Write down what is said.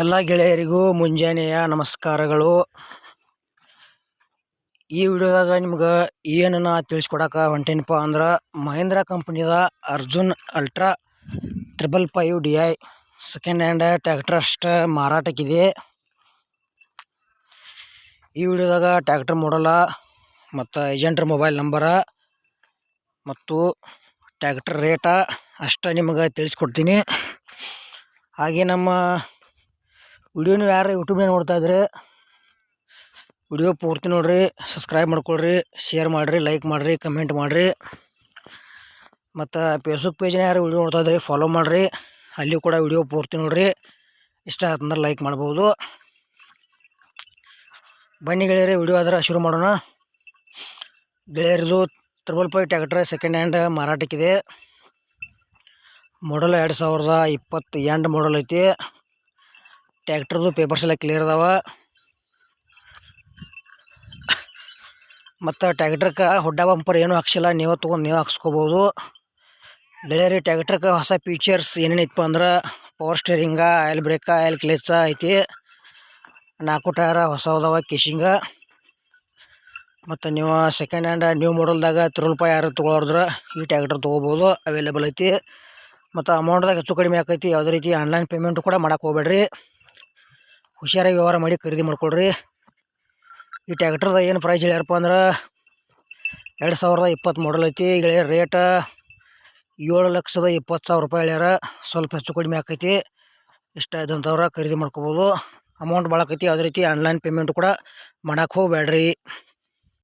ಎಲ್ಲ ಗೆಳೆಯರಿಗೂ ಮುಂಜಾನೆಯ ನಮಸ್ಕಾರಗಳು. ಈ ವಿಡಿಯೋದಾಗ ನಿಮ್ಗೆ ಏನನ್ನ ತಿಳಿಸ್ಕೊಡಕ್ಕೆ ಹೊಂಟೇನಪ್ಪ ಅಂದ್ರೆ Mahindra ಕಂಪ್ನಿದ Arjun ultra triple five D I second hand tractor ಅಷ್ಟು ಮಾರಾಟಕ್ಕಿದೆ. ಈ ವಿಡಿಯೋದಾಗ ಟ್ಯಾಕ್ಟರ್ ಮಾಡಲ ಮತ್ತು ಏಜೆಂಟ್ರ ಮೊಬೈಲ್ ನಂಬರ ಮತ್ತು ಟ್ಯಾಕ್ಟರ್ ರೇಟ ಅಷ್ಟು ನಿಮಗೆ ತಿಳಿಸ್ಕೊಡ್ತೀನಿ. ಹಾಗೆ ನಮ್ಮ ವಿಡಿಯೋನು ಯಾರು ಯೂಟ್ಯೂಬ್ನ ನೋಡ್ತಾ ಇದ್ರೆ? ವಿಡಿಯೋ ಪೂರ್ತಿ ನೋಡ್ರಿ ಸಬ್ಸ್ಕ್ರೈಬ್ ಮಾಡ್ಕೊಳ್ರಿ ಶೇರ್ ಮಾಡಿರಿ ಲೈಕ್ ಮಾಡಿರಿ ಕಮೆಂಟ್ ಮಾಡಿರಿ. ಮತ್ತು ಫೇಸ್ಬುಕ್ ಪೇಜ್ನ ಯಾರು ವಿಡಿಯೋ ನೋಡ್ತಾ ಇದ್ರಿ ಫಾಲೋ ಮಾಡಿರಿ. ಅಲ್ಲಿ ಕೂಡ ವಿಡಿಯೋ ಪೂರ್ತಿ ನೋಡ್ರಿ. ಇಷ್ಟ ಆಯ್ತಂದ್ರೆ ಲೈಕ್ ಮಾಡ್ಬೋದು. ಬನ್ನಿ ಗೆಳೆಯರಿ, ವಿಡಿಯೋ ಆದ್ರೆ ಶುರು ಮಾಡೋಣ. ಗೆಳೆಯರದು triple five tractor second hand ಮಾರಾಟಕ್ಕಿದೆ model ಎರಡು ಸಾವಿರದ ಇಪ್ಪತ್ತು ಎಂಡ್ ಮಾಡಲ್ ಐತಿ. ಟ್ಯಾಕ್ಟ್ರದು ಪೇಪರ್ಸ್ ಎಲ್ಲ ಕ್ಲಿಯರ್ ಅದಾವ. ಮತ್ತು ಟ್ಯಾಕ್ಟ್ರಕ್ಕೆ ಹೊಡ್ಡ ಬಂಪರ್ ಏನೂ ಹಾಕ್ಸಿಲ್ಲ. ನೀವು ತೊಗೊಂಡು ನೀವು ಹಾಕ್ಸ್ಕೊಬೋದು. ಗೆಳೆಯರಿ ಟ್ಯಾಕ್ಟ್ರಕ್ಕೆ ಹೊಸ ಫೀಚರ್ಸ್ ಏನೇನೈತಪ್ಪ ಅಂದ್ರೆ power steering oil brake oil clutch ಐತಿ. ನಾಲ್ಕು ಟೈರ ಹೊಸ ಅದಾವ ಕೇಶಿಂಗ ಮತ್ತು ನೀವು ಸೆಕೆಂಡ್ ಹ್ಯಾಂಡ್ ನ್ಯೂ ಮಾಡಲ್ದಾಗ ತಿರುಳ್ ರೂಪಾಯಿ ಯಾರು ತೊಗೊಳೋದ್ರ ಈ ಟ್ಯಾಕ್ಟರ್ ತೊಗೋಬೋದು. ಅವೈಲೇಬಲ್ ಐತಿ. ಮತ್ತು ಅಮೌಂಟ್ದಾಗ ಹೆಚ್ಚು ಕಡಿಮೆ ಆಕೈತಿ. ಯಾವುದೇ ರೀತಿ ಆನ್ಲೈನ್ ಪೇಮೆಂಟ್ ಕೂಡ ಮಾಡೋಕೆ ಹೋಗ್ಬೇಡ್ರಿ. ಹುಷಾರಾಗಿ ವ್ಯವಹಾರ ಮಾಡಿ ಖರೀದಿ ಮಾಡ್ಕೊಳ್ರಿ. ಈ ಟ್ಯಾಕ್ಟರ್ದ ಏನು ಪ್ರೈಸ್ ಹೇಳ್ಯಾರಪ್ಪ ಅಂದ್ರೆ ಎರಡು ಸಾವಿರದ ಇಪ್ಪತ್ತು ಮಾಡಲ್ ಐತಿ. ಈಗ ರೇಟ ಏಳು ಲಕ್ಷದ ಇಪ್ಪತ್ತು ಸಾವಿರ ರೂಪಾಯಿ ಹೇಳ್ಯಾರ. ಸ್ವಲ್ಪ ಹೆಚ್ಚು ಕಡಿಮೆ ಆಕೈತಿ. ಇಷ್ಟ ಇದ್ದಂಥವ್ರ ಖರೀದಿ ಮಾಡ್ಕೋಬೋದು. ಅಮೌಂಟ್ ಭಾಳ ಆಕೈತಿ. ಯಾವುದೇ ರೀತಿ ಆನ್ಲೈನ್ ಪೇಮೆಂಟ್ ಕೂಡ ಮಾಡಕ್ಕೆ ಹೋಗ್ಬೇಡ್ರಿ